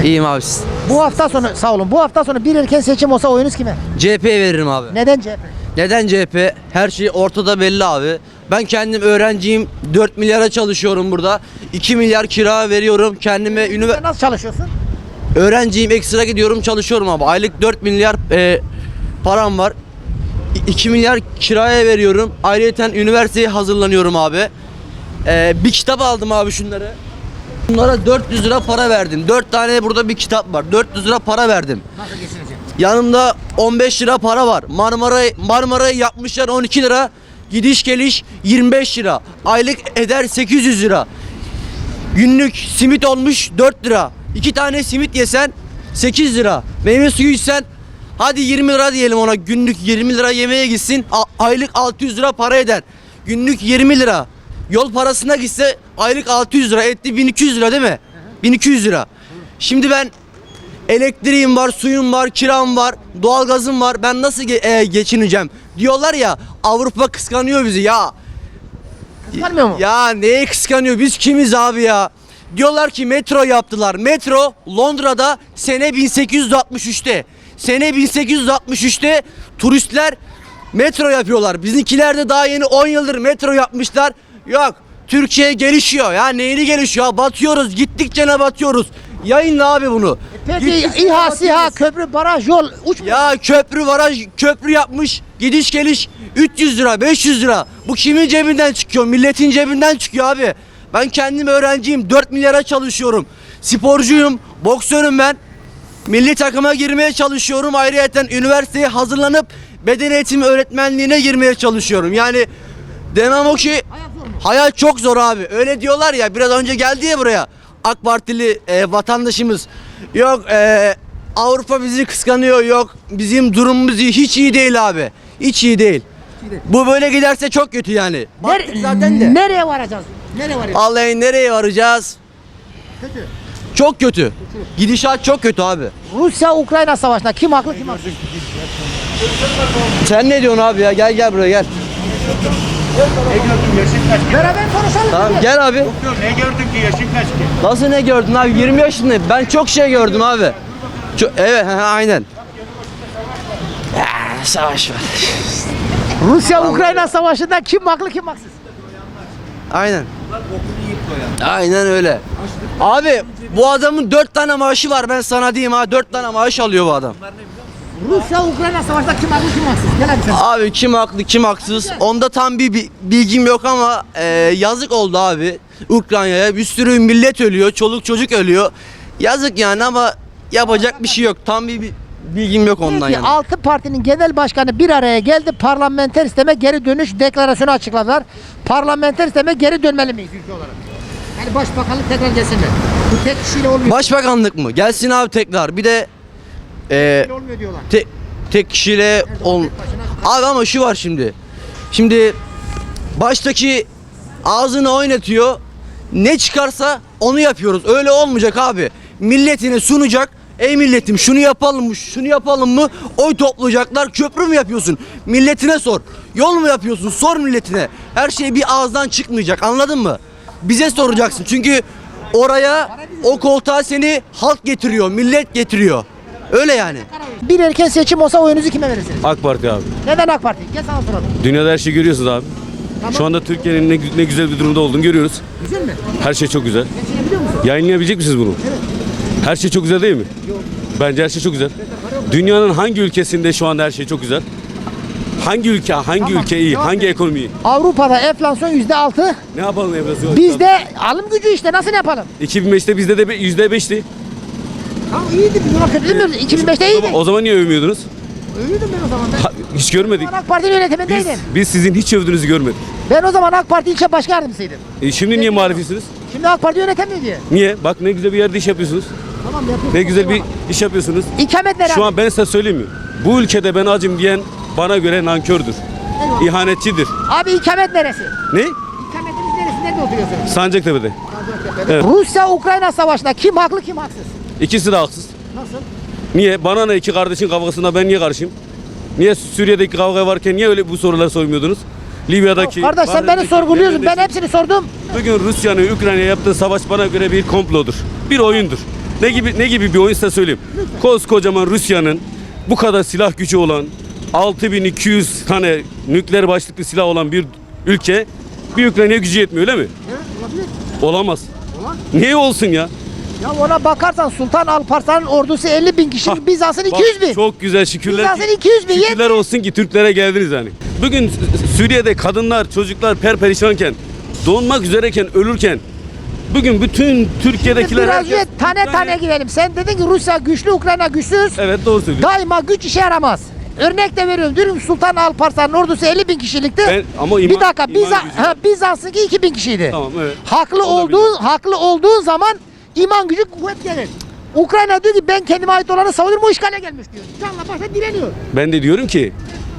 misin? İyiyim abi siz. Bu hafta sonu sağ olun. Bu hafta sonu bir erken seçim olsa oyunuz kime? CHP'ye veririm abi. Neden CHP? Neden CHP? Her şey ortada belli abi. Ben kendim öğrenciyim. 4 milyara çalışıyorum burada. 2 milyar kira veriyorum. Kendime Sen üniversite nasıl çalışıyorsun? öğrenciyim. Ekstra gidiyorum çalışıyorum abi. Aylık 4 milyar e, param var. 2 milyar kiraya veriyorum. Ayrıca üniversiteye hazırlanıyorum abi. E, bir kitap aldım abi şunları. Bunlara 400 lira para verdim. 4 tane burada bir kitap var. 400 lira para verdim. Nasıl geçineceksin? Yanımda 15 lira para var. Marmara Marmara'yı yapmışlar 12 lira. Gidiş geliş 25 lira. Aylık eder 800 lira. Günlük simit olmuş 4 lira. 2 tane simit yesen 8 lira. Meyve suyu içsen hadi 20 lira diyelim ona. Günlük 20 lira yemeğe gitsin. aylık 600 lira para eder. Günlük 20 lira. Yol parasına gitse aylık 600 lira etti 1200 lira değil mi? 1200 lira. Şimdi ben Elektriğim var, suyum var, kiram var, doğalgazım var. Ben nasıl ge- e, geçineceğim? Diyorlar ya Avrupa kıskanıyor bizi ya. Kıskanmıyor mu? Ya neye kıskanıyor? Biz kimiz abi ya? Diyorlar ki metro yaptılar. Metro Londra'da sene 1863'te. Sene 1863'te turistler metro yapıyorlar. Bizimkiler de daha yeni 10 yıldır metro yapmışlar. Yok. Türkiye gelişiyor. Ya neyini gelişiyor? Batıyoruz. Gittikçe ne batıyoruz? Yayınla abi bunu. Peki Gittikçe İHA, batıyoruz. SİHA, köprü, baraj, yol uç mu? Ya köprü varaj köprü yapmış gidiş geliş 300 lira 500 lira bu kimin cebinden çıkıyor milletin cebinden çıkıyor abi ben kendim öğrenciyim 4 milyara çalışıyorum sporcuyum boksörüm ben milli takıma girmeye çalışıyorum ayrıyeten üniversiteye hazırlanıp beden eğitimi öğretmenliğine girmeye çalışıyorum yani demem o ki hayat çok zor abi öyle diyorlar ya biraz önce geldi ya buraya AK Partili e, vatandaşımız yok e, Avrupa bizi kıskanıyor yok bizim durumumuz iyi. hiç iyi değil abi hiç iyi değil. Bu böyle giderse çok kötü yani. Baktık Ner- zaten de. Nereye varacağız? Nereye varacağız? Vallahi nereye varacağız? Kötü. Çok kötü. Gidişat çok kötü abi. Rusya Ukrayna savaşında kim haklı kim haksız? Sen ne diyorsun abi ya? Gel gel buraya gel. Ne gördün yaşın kaç ki? Beraber konuşalım. Tamam diye. gel abi. Yok ne gördün ki yaşın kaç ki? Nasıl ne gördün abi? 20 yaşındayım. Ben çok şey gördüm abi. Çok, evet aynen. Ya, savaş var. Rusya Ukrayna savaşında kim haklı kim haksız? Aynen. Aynen öyle. Abi bu adamın 4 tane maaşı var ben sana diyeyim ha 4 tane maaş alıyor bu adam. Rusya Ukrayna savaşında kim haklı kim haksız? Gel abi sen. Abi kim haklı kim haksız onda tam bir bi- bilgim yok ama e, yazık oldu abi Ukrayna'ya bir sürü millet ölüyor çoluk çocuk ölüyor yazık yani ama yapacak bir şey yok tam bir, bir bilgim yok ondan Peki yani. altı partinin genel başkanı bir araya geldi. Parlamenter sisteme geri dönüş deklarasyonu açıkladılar. Parlamenter sisteme geri dönmeli miyiz ülke olarak? Yani başbakanlık tekrar gelsin mi? Bu tek kişiyle olmuyor. Başbakanlık mı? Gelsin abi tekrar bir de e, olmuyor diyorlar. tek kişiyle ol. Abi ama şu var şimdi. Şimdi baştaki ağzını oynatıyor. Ne çıkarsa onu yapıyoruz. Öyle olmayacak abi. Milletine sunacak. Ey milletim şunu yapalım mı? Şunu yapalım mı? Oy toplayacaklar. Köprü mü yapıyorsun? Milletine sor. Yol mu yapıyorsun? Sor milletine. Her şey bir ağızdan çıkmayacak. Anladın mı? Bize soracaksın. Çünkü oraya o koltuğa seni halk getiriyor, millet getiriyor. Öyle yani. Bir erken seçim olsa oyunuzu kime verirsiniz? AK Parti abi. Neden AK Parti? Gel sana soralım. Dünyada her şeyi görüyorsunuz abi. Şu anda Türkiye'nin ne, ne güzel bir durumda olduğunu görüyoruz. Güzel mi? Her şey çok güzel. Geçinebiliyor musun? Yayınlayabilecek misiniz bunu? Her şey çok güzel değil mi? Bence her şey çok güzel. Dünyanın hangi ülkesinde şu anda her şey çok güzel? Hangi ülke, hangi Tamam, ülke iyi, devam hangi edelim. ekonomi iyi? Avrupa'da enflasyon yüzde altı. Ne yapalım enflasyon? Bizde alım gücü işte nasıl yapalım? 2005'te bizde de be- yüzde beşti. Tamam iyiydi biz ona kötü demiyoruz. 2005'te iyiydi. O zaman niye övmüyordunuz? Övüyordum ben o zaman. Ben, Ha, hiç görmedik. Ben AK Parti Biz, yönetimindeydim. biz sizin hiç övdüğünüzü görmedik. Ben o zaman AK Parti ilçe başkan yardımcısıydım. E şimdi niye muhalifsiniz? Şimdi AK Parti yönetemiyor diye. Niye? Bak ne güzel bir yerde iş yapıyorsunuz. Tamam yapıyoruz. Ne güzel bir iş yapıyorsunuz. İkamet nere? Şu an ben size söyleyeyim mi? Bu ülkede ben acım diyen bana göre nankördür. Eyvallah. İhanetçidir. Abi ikamet neresi? Ne? İkametimiz neresi? Nerede oturuyorsunuz? Sancaktepe'de. Evet. Rusya-Ukrayna savaşında kim haklı kim haksız? İkisi de haksız. Nasıl? Niye? Bana ne iki kardeşin kavgasında ben niye karışayım? Niye Suriye'deki kavga varken niye öyle bu soruları sormuyordunuz? Libya'daki... Kardeş sen beni sorguluyorsun. Ben hepsini sordum. Bugün Rusya'nın Ukrayna'ya yaptığı savaş bana göre bir komplodur. Bir oyundur. Ne gibi ne gibi bir oyun size söyleyeyim. Koskocaman Rusya'nın bu kadar silah gücü olan 6200 tane nükleer başlıklı silah olan bir ülke bir Ukrayna'ya gücü yetmiyor öyle mi? Olamaz. Niye olsun ya? Ya ona bakarsan Sultan Alparslan'ın ordusu 50 bin kişi, Bizans'ın bak, 200 bin. Çok güzel şükürler. Bizans'ın ki- 200 bin. Şükürler olsun ki Türklere geldiniz yani. Bugün Suriye'de kadınlar, çocuklar perperişanken, donmak üzereyken, ölürken bugün bütün Türkiye'dekiler Biraz herkes önce tane tane gidelim. Sen dedin ki Rusya güçlü, Ukrayna güçsüz. Evet doğru söylüyorsun. Daima güç işe yaramaz. Örnek de veriyorum. Ki Sultan Alparslan'ın ordusu 50 bin kişilikti. Ben- ama iman- bir dakika iman Biza, gücü ha, var. Bizans'ınki 2000 kişiydi. Tamam evet. Haklı Olabilir. olduğun haklı olduğun zaman iman gücü kuvvet gelir. Ukrayna diyor ki ben kendime ait olanı savunurum o işgale gelmiş diyor. Canla başla direniyor. Ben de diyorum ki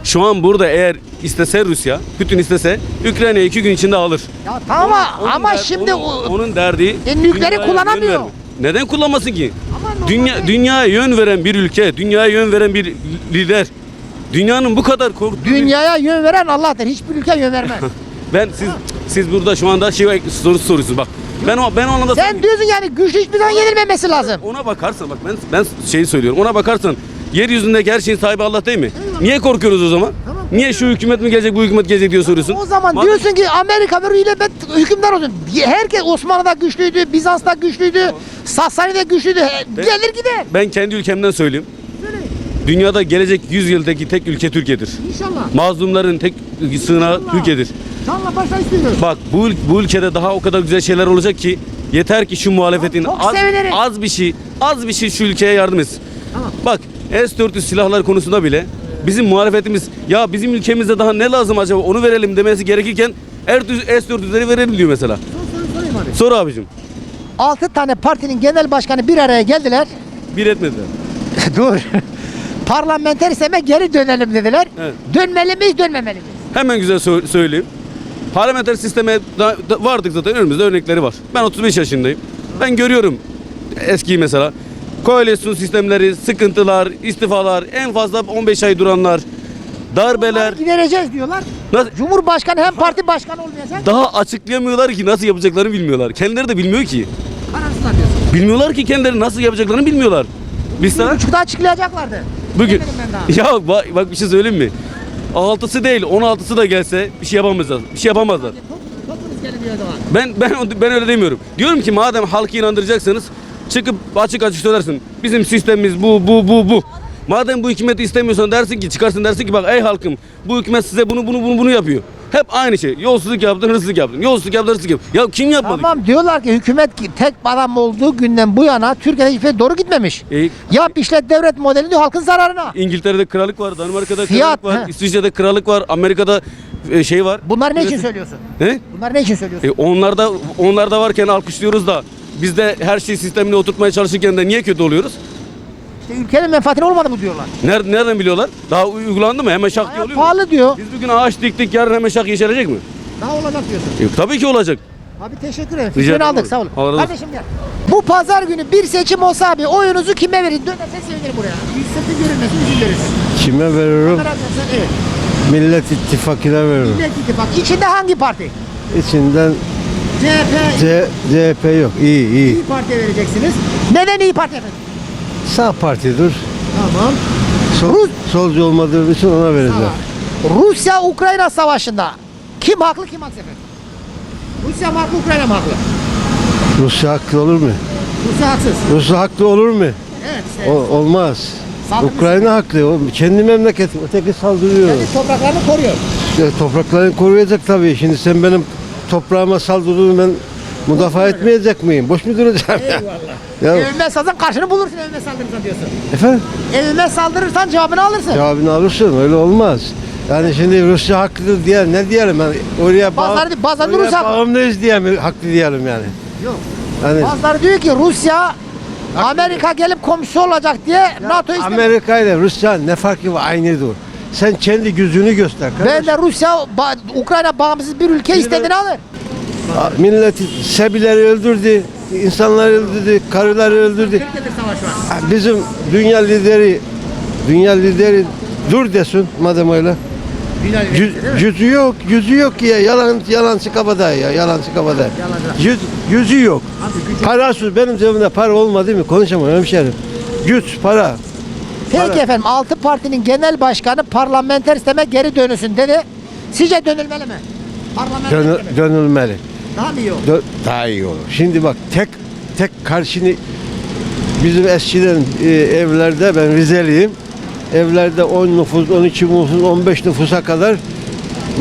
şu an burada eğer istese Rusya, Putin istese Ukrayna'yı iki gün içinde alır. Ya tamam ama, Onun ama der- şimdi onun, o- onun derdi E, nükleeri kullanamıyor. Neden kullanmasın ki? Ama Dünya dünyaya yön veren bir ülke, dünyaya yön veren bir lider. Dünyanın bu kadar korktuğu dünyaya yön veren Allah'tır. Hiçbir ülke yön vermez. Ben siz siz burada şu anda şey soru soruyorsunuz bak. Ben o ben o anlamda Sen diyorsun yani güçlü hiçbir zaman yenilmemesi lazım. ona bakarsan bak ben ben şeyi söylüyorum. Ona bakarsan yeryüzündeki her şeyin sahibi Allah değil mi? Niye korkuyoruz o zaman? Tamam. Niye şu hükümet mi gelecek, bu hükümet gelecek diye soruyorsun? O zaman Madem- diyorsun ki Amerika böyle ile ben hükümdar olsun. Herkes Osmanlı'da güçlüydü, Bizans'ta güçlüydü, Sasani'de güçlüydü. He- Gelir gider. Ben kendi ülkemden söyleyeyim. Dünyada gelecek 100 yıldaki tek ülke Türkiye'dir. İnşallah. Mazlumların tek sığınağı İnşallah. Türkiye'dir. Canla başla istiyoruz. Bak bu, ül- bu ülkede daha o kadar güzel şeyler olacak ki yeter ki şu muhalefetin Çok az, sevinirim. az bir şey az bir şey şu ülkeye yardım etsin. Tamam. Bak S-400 silahlar konusunda bile bizim muhalefetimiz ya bizim ülkemizde daha ne lazım acaba onu verelim demesi gerekirken S-400'leri verelim diyor mesela. Sorayım abi. Sor abicim. 6 tane partinin genel başkanı bir araya geldiler. Bir etmediler. Dur. Parlamenter sisteme geri dönelim dediler. Evet. Dönmeli miyiz, dönmemeli miyiz? Hemen güzel sö- söyleyeyim. Parlamenter sisteme da, da- vardık zaten önümüzde örnekleri var. Ben 35 yaşındayım. Ben görüyorum eskiyi mesela. Koalisyon sistemleri, sıkıntılar, istifalar, en fazla 15 ay duranlar, darbeler. Onları gidereceğiz diyorlar. Nasıl, Cumhurbaşkanı hem parti başkanı olmayacak. daha açıklayamıyorlar ki nasıl yapacaklarını bilmiyorlar. Kendileri de bilmiyor ki. Kararsızlar diyorsun. Bilmiyorlar ki kendileri nasıl yapacaklarını bilmiyorlar. Biz Bir sana buçukta açıklayacaklardı. Bugün ya bak, bak bir şey söyleyeyim mi? 6'sı değil 16'sı da gelse bir şey yapamazlar. Bir şey yapamazlar. Ben ben ben öyle demiyorum. Diyorum ki madem halkı inandıracaksanız çıkıp açık açık söylersin. Bizim sistemimiz bu bu bu bu. Madem bu hükümeti istemiyorsan dersin ki çıkarsın dersin ki bak ey halkım bu hükümet size bunu bunu bunu bunu yapıyor. Hep aynı şey. Yolsuzluk yaptın, hırsızlık yaptın. Yolsuzluk yaptın, hırsızlık yaptın. Ya kim yapmadı? Tamam diyorlar ki hükümet ki tek adam olduğu günden bu yana Türkiye'de hiçbir şey doğru gitmemiş. E, Yap işlet devlet modeli diyor halkın zararına. İngiltere'de krallık var, Danimarka'da Fiyat, krallık var, he. İsviçre'de krallık var, Amerika'da e, şey var. Bunları ne için söylüyorsun? Ne? Bunları ne için söylüyorsun? E, onlar da onlar da varken alkışlıyoruz da biz de her şeyi sistemine oturtmaya çalışırken de niye kötü oluyoruz? İşte ülkenin menfaatine olmadı mı diyorlar. Nereden, nereden biliyorlar? Daha uygulandı mı? Hemen şak diye Hayat oluyor mu? pahalı diyor. Biz bugün ağaç diktik yarın hemen şak yeşerecek mi? Daha olacak diyorsun. E, tabii ki olacak. Abi teşekkür ederim. Rica Fikrini ederim aldık abi. sağ olun. Allah razı olsun. Kardeşim gel. Bu pazar günü bir seçim olsa abi oyunuzu kime verin? Dönerse sevinirim buraya. Sırtı görünmesin, üzüm verirsin. Kime veririm? Merak etsen evet. Millet İttifakı'na veririm. Millet İttifakı. İçinde hangi parti? İçinden CHP, C, CHP yok. İyi iyi. İyi Parti'ye vereceksiniz. Neden İyi Parti efendim? Sağ partidir. Tamam. Sol, Rus- solcu olmadığım için ona vereceğim. Rusya-Ukrayna savaşında kim haklı kim haksız efendim? Rusya mı haklı, Ukrayna mı haklı? Rusya haklı olur mu? Rusya haksız. Rusya haklı olur mu? Evet işte. O, olmaz. Saldırmış. Ukrayna haklı. O kendi memleketi. Öteki saldırıyor. Kendi topraklarını koruyor. İşte topraklarını koruyacak tabii. Şimdi sen benim toprağıma saldırdığını ben müdafaa etmeyecek miyim? Boş mu duracağım ya? Eyvallah. ya Evime saldırırsan karşını bulursun evime saldırırsan diyorsun. efendim? Evime saldırırsan cevabını alırsın. Cevabını alırsın. Öyle olmaz. Yani şimdi Rusya haklıdır diye ne diyelim yani oraya bağ- Bazıları oraya Rusya- bağımlıyız diye mi haklı diyelim yani. Yok. Yani Bazıları diyor ki Rusya Amerika gelip komşu olacak diye NATO istemiyor. Amerika ile Rusya ne farkı var aynıdır. Sen kendi gücünü göster. Ben kardeş. de Rusya, ba- Ukrayna bağımsız bir ülke istediğini alır. Milleti Sebileri öldürdü, insanları öldürdü, karıları öldürdü. Türkiye'de savaş var. Bizim dünya lideri, dünya lideri dur desin madem öyle. Yüz, yüzü yok, yüzü yok ya. Yalan, yalancı kabadayı ya, yalancı kabadayı. Yüz, yüzü yok. Parasız, benim cebimde para olmadı mı? Konuşamam hemşerim. Güç, para. Peki efendim altı partinin genel başkanı parlamenter sisteme geri dönülsün dedi. Sizce dönülmeli mi? Parlamenter Dönü- dönülmeli. Daha mı iyi olur? Dö- daha iyi olur. Şimdi bak tek tek karşını bizim eskiden e, evlerde ben Rizeliyim. Evlerde 10 nüfus, 12 nüfus, 15 nüfusa kadar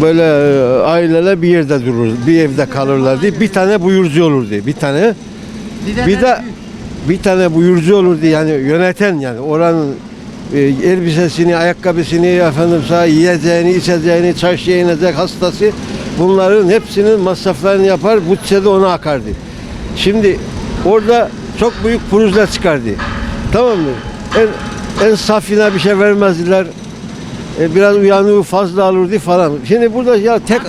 böyle e, aileler bir yerde durur, bir evde kalırlardı. Bir tane buyurcu olurdu. Bir tane bir de bir tane buyurcu olurdu yani yöneten yani oranın e, elbisesini, ayakkabısını, efendim sana yiyeceğini, içeceğini, çarşıya inecek hastası bunların hepsinin masraflarını yapar, bütçede ona akardı. Şimdi orada çok büyük pürüzler çıkardı. Tamam mı? En, en safine bir şey vermezdiler. E, biraz uyanığı fazla alırdı falan. Şimdi burada ya tek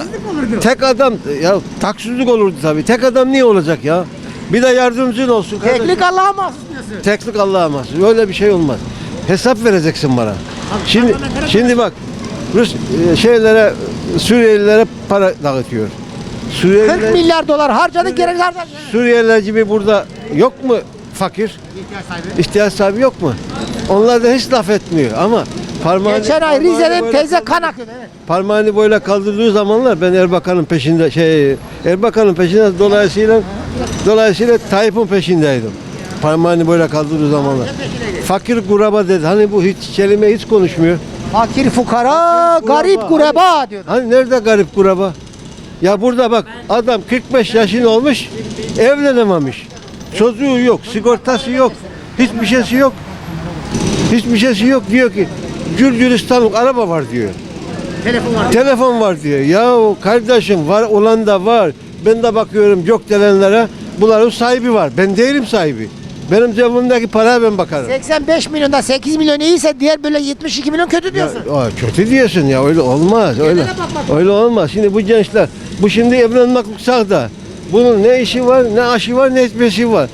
tek adam ya taksizlik olurdu tabii. Tek adam niye olacak ya? Bir de yardımcın olsun. kardeşim. Teklik Allah'a mahsus diyorsun. Teknik Allah'a mahsus. Öyle bir şey olmaz. Hesap vereceksin bana. Şimdi şimdi bak Rus e, şeylere Suriyelilere para dağıtıyor. 40 Suriyeliler, milyar dolar harcadı geri harcadı. Suriyeliler gibi burada yok mu fakir? İhtiyaç sahibi. İhtiyaç sahibi yok mu? Onlar da hiç laf etmiyor ama parmağını, Geçen ay parmağını Rize'de böyle teyze kan akıyordu. Evet. Parmağını böyle kaldırdığı zamanlar ben Erbakan'ın peşinde şey Erbakan'ın peşinde dolayısıyla dolayısıyla Tayyip'in peşindeydim. Parmağını böyle kaldırdığı zamanlar. Fakir kuraba dedi. Hani bu hiç kelime hiç konuşmuyor. Fakir fukara, garip kureba diyordu. Hani nerede garip kuraba? Ya burada bak adam 45 yaşın olmuş evlenememiş. Çocuğu yok, sigortası yok, hiçbir şeysi yok. Hiçbir şeysi yok diyor ki Gül Gülistanlık araba var diyor. Telefon var. Telefon var diyor. Ya kardeşim var olan da var. Ben de bakıyorum gökdelenlere bunların sahibi var. Ben değilim sahibi. Benim cebimdeki paraya ben bakarım. 85 milyonda 8 milyon iyiyse diğer böyle 72 milyon kötü diyorsun. Aa, kötü diyorsun ya öyle olmaz öyle. bakmak Öyle olmaz. Şimdi bu gençler bu şimdi evlenmek sağda. Bunun ne işi var, ne aşı var, ne etmesi var.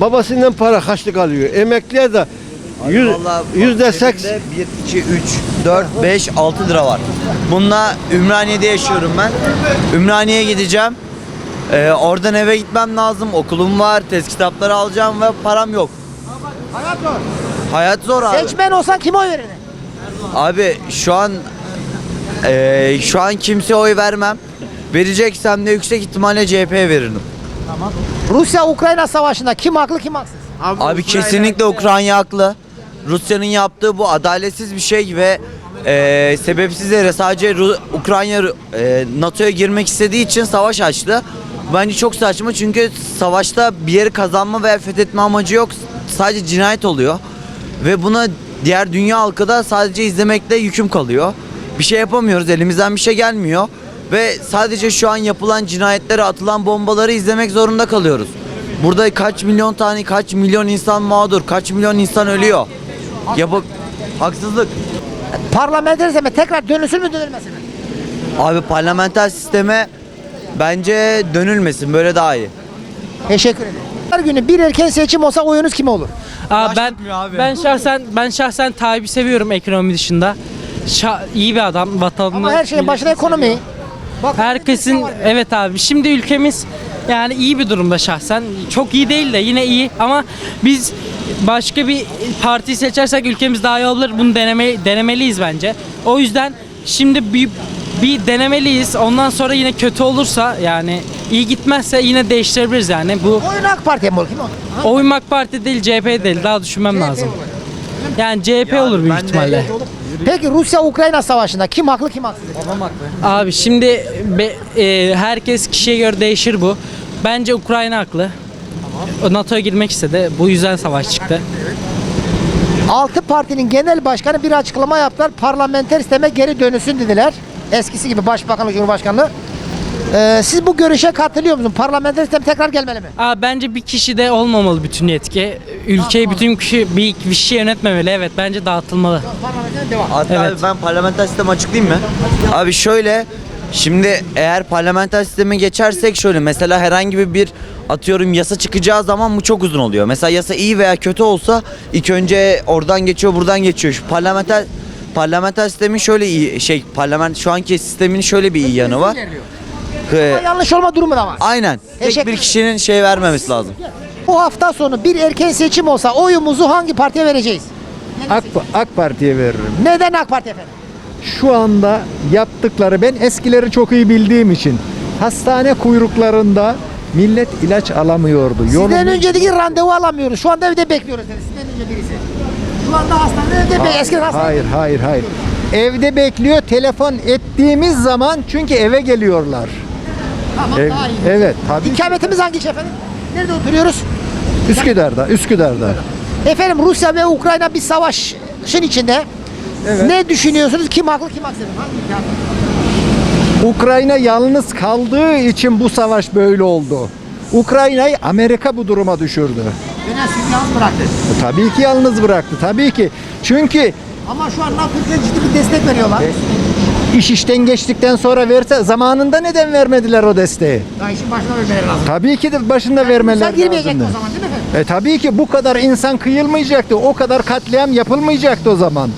Babasından para kaçlık alıyor. Emekliye de yüz, yüzde seks. 1, 2, 3, 4, 5, 6 lira var. Bununla Ümraniye'de yaşıyorum ben. Ümraniye'ye gideceğim. Ee, oradan eve gitmem lazım. Okulum var, test kitapları alacağım ve param yok. Hayat zor. Hayat zor abi. Seçmen olsan kime oy verirdin? Abi şu an eee, şu an kimseye oy vermem. Vereceksem de yüksek ihtimalle CHP'ye verirdim. Rusya-Ukrayna savaşında kim haklı kim haksız? Abi kesinlikle Ukrayna haklı. Rusya'nın yaptığı bu adaletsiz bir şey ve eee sebepsiz yere sadece Ru- Ukrayna eee, NATO'ya girmek istediği için savaş açtı. Bence çok saçma çünkü savaşta bir yeri kazanma veya fethetme amacı yok. Sadece cinayet oluyor. Ve buna diğer dünya halkı da sadece izlemekle yüküm kalıyor. Bir şey yapamıyoruz, elimizden bir şey gelmiyor. Ve sadece şu an yapılan cinayetleri, atılan bombaları izlemek zorunda kalıyoruz. Burada kaç milyon tane, kaç milyon insan mağdur, kaç milyon insan ölüyor. Ya bu haksızlık. Parlamenter sisteme tekrar dönülsün mü dönülmesin mi? Abi parlamenter sisteme bence dönülmesin, böyle daha iyi. Teşekkür ederim. Her günü bir erken seçim olsa oyunuz kime olur? Aa, ben abi. ben şahsen ben şahsen Tayyip'i seviyorum ekonomi dışında. Şa- iyi bir adam, vatanını. Ama her şeyin başında milletini ekonomi. Bak, Herkesin evet abi. Şimdi ülkemiz yani iyi bir durumda şahsen. Çok iyi değil de yine iyi ama biz başka bir parti seçersek ülkemiz daha iyi olur. Bunu deneme, denemeliyiz bence. O yüzden şimdi bir bir denemeliyiz. Ondan sonra yine kötü olursa yani iyi gitmezse yine değiştirebiliriz yani. Bu Oyun AK Parti'ye mi olur? Kim olur? Oyun AK Parti değil CHP değil. Daha düşünmem lazım. Yani CHP olur büyük ihtimalle. Peki Rusya-Ukrayna savaşında kim haklı kim haksız? Abi şimdi be- e, herkes kişiye göre değişir bu. Bence Ukrayna haklı. O NATO'ya girmek istedi. Bu yüzden savaş çıktı. Altı partinin genel başkanı bir açıklama yaptılar. Parlamenter sisteme geri dönülsün dediler. Eskisi gibi başbakanlık, cumhurbaşkanlığı. Ee, siz bu görüşe katılıyor musunuz? Parlamenter sistem tekrar gelmeli mi? Abi bence bir kişi de olmamalı bütün yetki. Ülkeyi bütün kişi bir kişi yönetmemeli. Evet bence dağıtılmalı. Parlamenter devam. Hatta Evet. abi ben parlamenter sistemi açıklayayım mı? Abi şöyle şimdi eğer parlamenter sisteme geçersek şöyle mesela herhangi bir atıyorum yasa çıkacağı zaman bu çok uzun oluyor. Mesela yasa iyi veya kötü olsa ilk önce oradan geçiyor buradan geçiyor. Şu parlamenter parlamenter sistemin şöyle iyi şey parlament şu anki sistemin şöyle bir iyi yanı var. Ee, Ama yanlış olma durumu da var. aynen. Tek Teşekkür bir kişinin şey vermemesi lazım. Bu hafta sonu bir erken seçim olsa oyumuzu hangi partiye vereceğiz? AK, AK Parti'ye veririm. Neden AK Parti efendim? Şu anda yaptıkları ben eskileri çok iyi bildiğim için hastane kuyruklarında millet ilaç alamıyordu. Sizden Yolun- önce dedi ki randevu alamıyoruz. Şu anda evde bekliyoruz. Sizden önce birisi. Şu anda hastanede be- eskiden hastanede. Hayır, hayır, hayır. Evde bekliyor telefon ettiğimiz zaman çünkü eve geliyorlar. Tamam Ev- daha iyi. evet, tabii. İkametimiz hangi ilçe efendim? Nerede oturuyoruz? Üsküdar'da, Üsküdar'da. Efendim Rusya ve Ukrayna bir savaşın içinde. Ne düşünüyorsunuz? Kim haklı kim haksız? Hangi haklı? Ukrayna yalnız kaldığı için bu savaş böyle oldu. Ukrayna'yı Amerika bu duruma düşürdü. Yine sizi yalnız bıraktı. E, Tabii ki yalnız bıraktı. Tabii ki. Çünkü Ama şu an Türkiye ciddi bir destek veriyorlar. iş işten geçtikten sonra verse zamanında neden vermediler o desteği? Daha işin başına vermeleri lazım. Tabii ki de başında Rusya vermeleri girmeyecekti lazımdı. o zaman değil mi efendim? E tabii ki bu kadar insan kıyılmayacaktı. O kadar katliam yapılmayacaktı o zaman.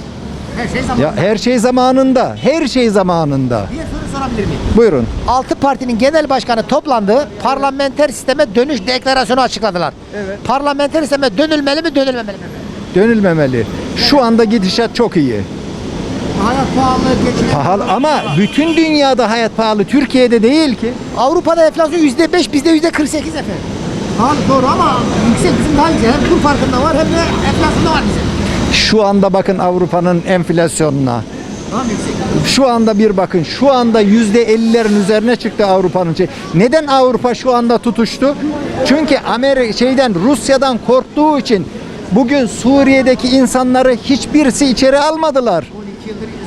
Her şey zaman. Ya her şey zamanında. Her şey zamanında. Bir soru sorabilir miyim? Buyurun. Altı partinin genel başkanı toplandı. Parlamenter sisteme dönüş deklarasyonu açıkladılar. Evet. Parlamenter sisteme dönülmeli mi dönülmemeli mi? Dönülmemeli. Şu anda gidişat çok iyi. Hayat pahalı, geçinemez. Pahalı ama bütün dünyada hayat pahalı. Türkiye'de değil ki. Avrupa'da enflasyon yüzde beş, bizde yüzde 48 efendim. Pahalı doğru ama yüksek bizim daha yüksek. Hem kur farkında var hem de enflasyonda var bizim. Şu anda bakın Avrupa'nın enflasyonuna. Şu anda bir bakın şu anda yüzde ellilerin üzerine çıktı Avrupa'nın şey. Neden Avrupa şu anda tutuştu? Çünkü Amerika şeyden Rusya'dan korktuğu için bugün Suriye'deki insanları hiçbirisi içeri almadılar.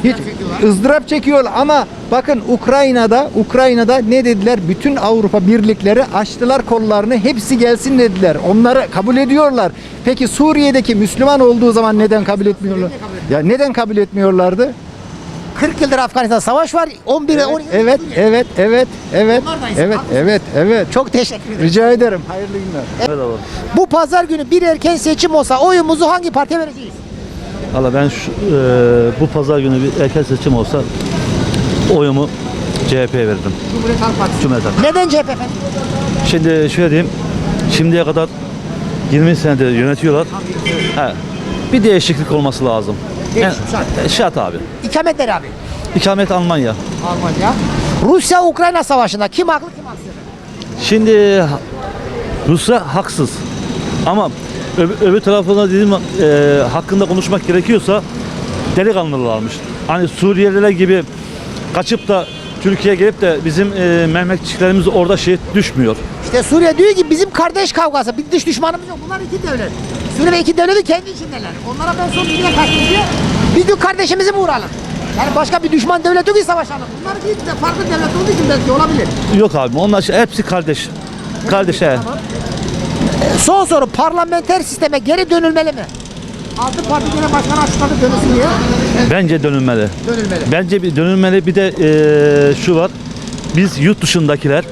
12 yıldır Hiç ızdırap çekiyor ama bakın Ukrayna'da Ukrayna'da ne dediler? Bütün Avrupa birlikleri açtılar kollarını hepsi gelsin dediler. Onları kabul ediyorlar. Peki Suriye'deki Müslüman olduğu zaman neden kabul etmiyorlar? Ya neden kabul etmiyorlardı? 40 yıldır Afganistan savaş var. 11 12 Evet, evet, evet, evet, evet, evet, evet. Çok teşekkür ederim. Rica ederim. Hayırlı günler. Bu pazar günü bir erken seçim olsa oyumuzu hangi partiye vereceğiz? Valla ben şu, e, bu pazar günü bir erken seçim olsa oyumu CHP'ye veririm. Cumhuriyet Halk Partisi. Cumhuriyet Halk. Neden CHP efendim? Şimdi şöyle diyeyim. Şimdiye kadar 20 senedir yönetiyorlar. He. Bir değişiklik olması lazım. Değişik En- şart. e, Şart abi. İkametleri abi. İkamet Almanya. Almanya. Rusya-Ukrayna savaşında kim haklı kim haksız? Şimdi Rusya haksız. Ama öbür, öbür tarafına dediğim e, hakkında konuşmak gerekiyorsa delikanlılarmış. Hani Suriyeliler gibi kaçıp da Türkiye'ye gelip de bizim e, Mehmetçiklerimiz orada şehit düşmüyor. İşte Suriye diyor ki bizim kardeş kavgası, bir dış düşmanımız yok. Bunlar iki devlet. Suriye ve iki devleti kendi içindeler. Onlara ben son dünya kaçtım diyor. Biz diyor kardeşimizi mi vuralım? Yani başka bir düşman devlet yok ki savaşalım. Bunlar bir de farklı devlet olduğu için belki olabilir. Yok abi onlar şey- hepsi kardeş. Kardeş he. Son soru parlamenter sisteme geri dönülmeli mi? Altı parti genel başkanı açıkladı dönülsün diye. Bence dönülmeli. Dönülmeli. Bence bir dönülmeli bir de e, şu var. Biz yurt dışındakiler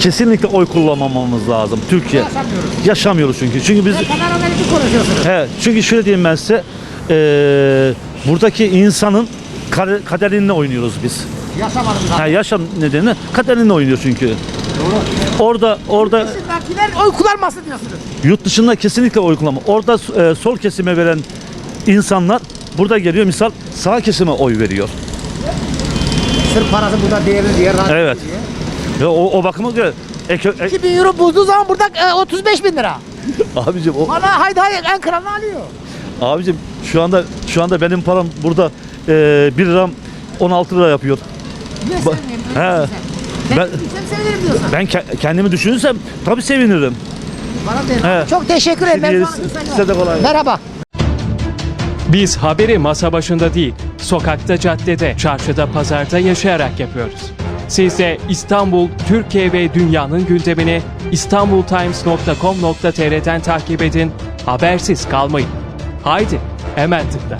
kesinlikle oy kullanmamamız lazım. Türkiye. Yaşamıyoruz. Yaşamıyoruz çünkü. Çünkü biz Kadar analitik konuşuyorsunuz. He, çünkü şöyle diyeyim ben size. eee, buradaki insanın kade- kaderinle oynuyoruz biz. Yaşamadım Ha, yaşam nedeni kaderinle oynuyor çünkü. Orada orada Dışındakiler oy kullanmasın diyorsunuz. yurt dışında kesinlikle oy kullanma. Orada eee, sol kesime veren insanlar burada geliyor misal sağ kesime oy veriyor. Sırf parası burada değerli diye. rahat Evet. diye. Ve o, o bakıma göre eko- e- 2000 euro bulduğu zaman burada e, 35 bin lira. abicim o, Bana haydi haydi en kralını alıyor. abicim şu anda şu anda benim param burada eee 1 liram 16 lira yapıyor. Sevmeyeyim? He. Ben, Ben- ben sevinirim diyorsun. Ben ke- kendimi düşünürsem tabii sevinirim. Bana. He. Çok teşekkür ederim. Size- de kolay gelsin. Merhaba. Biz haberi masa başında değil, sokakta, caddede, çarşıda, pazarda yaşayarak yapıyoruz. Siz de İstanbul, Türkiye ve dünyanın gündemini istanbultimes.com.tr'den takip edin, habersiz kalmayın. Haydi, hemen tıkla.